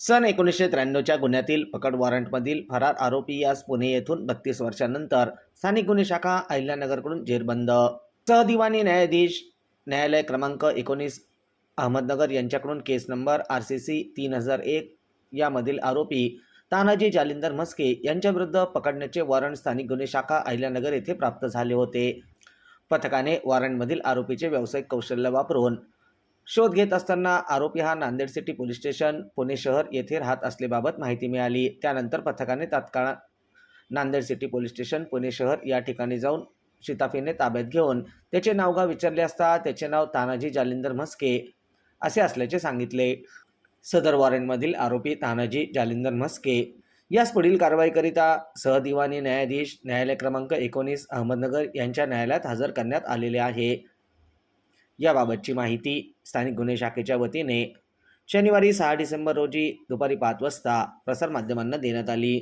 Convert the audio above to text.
सन एकोणीसशे त्र्याण्णवच्या गुन्ह्यातील पकड वॉरंटमधील फरार आरोपी यास पुणे येथून बत्तीस वर्षांनंतर स्थानिक गुन्हे शाखा अहिल्यानगरकडून जेरबंद. सहदिवानी न्यायाधीश न्यायालय क्रमांक एकोणीस अहमदनगर यांच्याकडून case number R C C तीन हजार एक यामधील आरोपी तानाजी जालिंदर म्हस्के यांच्याविरुद्ध पकडण्याचे वॉरंट स्थानिक गुन्हे शाखा अहिल्यानगर येथे प्राप्त झाले होते. पथकाने वॉरंटमधील आरोपीचे व्यावसायिक कौशल्य वापरून शोध घेत असताना आरोपी हा Nanded city police station Pune शहर येथे राहत असल्याबाबत माहिती मिळाली. त्यानंतर पथकाने तात्काळ Nanded city police station Pune शहर या ठिकाणी जाऊन शिताफीने ताब्यात घेऊन त्याचे नावगाव विचारले असता त्याचे नाव तानाजी जालिंदर म्हस्के असे असल्याचे सांगितले. सदर वॉरंटमधील आरोपी तानाजी जालिंदर म्हस्के यास पुढील कारवाईकरिता सहदिवानी न्यायाधीश न्यायालय क्रमांक एकोणीस अहमदनगर यांच्या न्यायालयात हजर करण्यात आलेले आहे. याबाबतची माहिती स्थानिक गुन्हे शाखेच्या वतीने शनिवारी सहा डिसेंबर रोजी दुपारी पाच वाजता प्रसारमाध्यमांना देण्यात आली.